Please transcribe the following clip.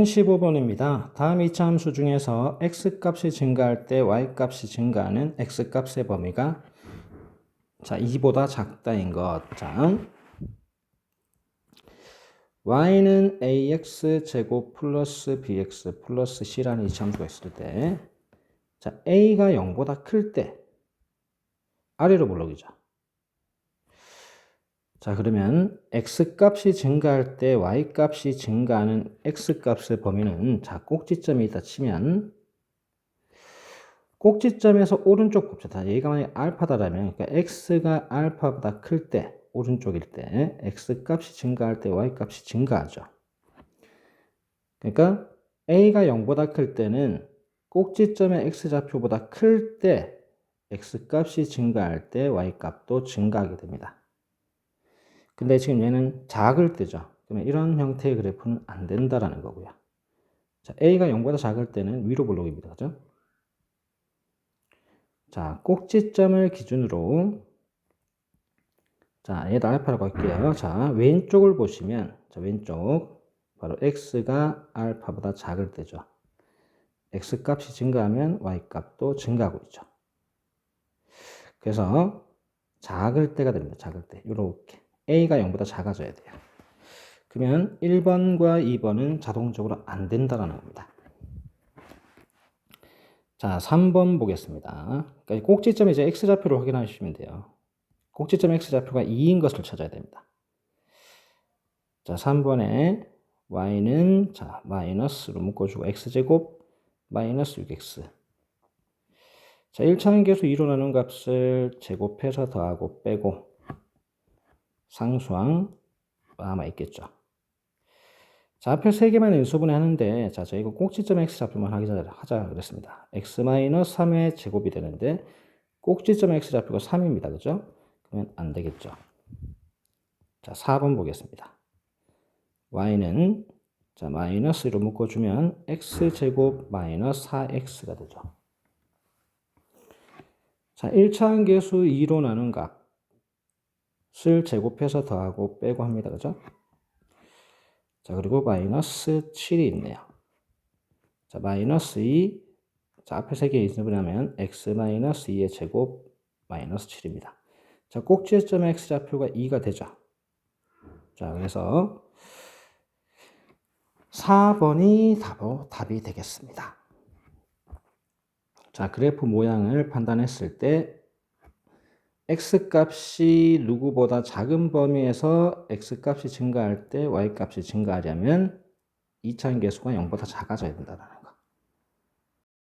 15번입니다. 다음 이차 함수 중에서 x값이 증가할 때 y값이 증가하는 x값의 범위가 자 2보다 작다인 것. 자 y는 ax 제곱 플러스 bx 플러스 c라는 이차 함수가 있을 때 자, a가 0보다 클 때 아래로 볼록이죠. 자, 그러면 x값이 증가할 때 y값이 증가하는 x값의 범위는 자, 꼭지점이 있다 치면 꼭지점에서 오른쪽 곱자. 얘가 만약에 알파다라면 그러니까 x가 알파보다 클 때 오른쪽일 때 x값이 증가할 때 y값이 증가하죠. 그러니까 a가 0보다 클 때는 꼭지점의 x좌표보다 클 때 x값이 증가할 때 y값도 증가하게 됩니다. 근데 지금 얘는 작을 때죠. 그러면 이런 형태의 그래프는 안 된다라는 거고요. 자, a가 0보다 작을 때는 위로 볼록입니다. 그죠? 자, 꼭지점을 기준으로 자, 얘도 알파라고 할게요. 자, 왼쪽을 보시면 자, 왼쪽 바로 x가 알파보다 작을 때죠. x 값이 증가하면 y 값도 증가하고 있죠. 그래서 작을 때가 됩니다. 작을 때. 이렇게. A가 0보다 작아져야 돼요. 그러면 1번과 2번은 자동적으로 안 된다라는 겁니다. 자, 3번 보겠습니다. 그러니까 꼭지점에 이제 x좌표를 확인하시면 돼요. 꼭지점 x좌표가 2인 것을 찾아야 됩니다. 자, 3번에 y는 자, 마이너스로 묶어주고 x제곱 마이너스 6x 자, 1차는 계수 2로 나눈 값을 제곱해서 더하고 빼고 상수항 아마 있겠죠. 자, 앞에 세 개만 인수분해 하는데, 자, 저희가 꼭지점 x 좌표만 하자, 하자 그랬습니다. x-3의 제곱이 되는데, 꼭지점 x 좌표가 3입니다. 그죠? 그러면 안 되겠죠. 자, 4번 보겠습니다. y는, 자, 마이너스로 묶어주면 x제곱 마이너스 4x가 되죠. 자, 1차항 계수 2로 나눈 값 을 제곱해서 더하고 빼고 합니다. 그죠? 자, 그리고 마이너스 7이 있네요. 자, 마이너스 2. 자, 앞에 세개 있으면 하면 x 마이너스 2의 제곱 마이너스 7입니다. 자, 꼭지점 x 좌표가 2가 되죠. 자, 그래서 4번이 답, 답이 되겠습니다. 자, 그래프 모양을 판단했을 때 x값이 누구보다 작은 범위에서 x값이 증가할 때 y값이 증가하려면 2차인 계수가 0보다 작아져야 된다는 거.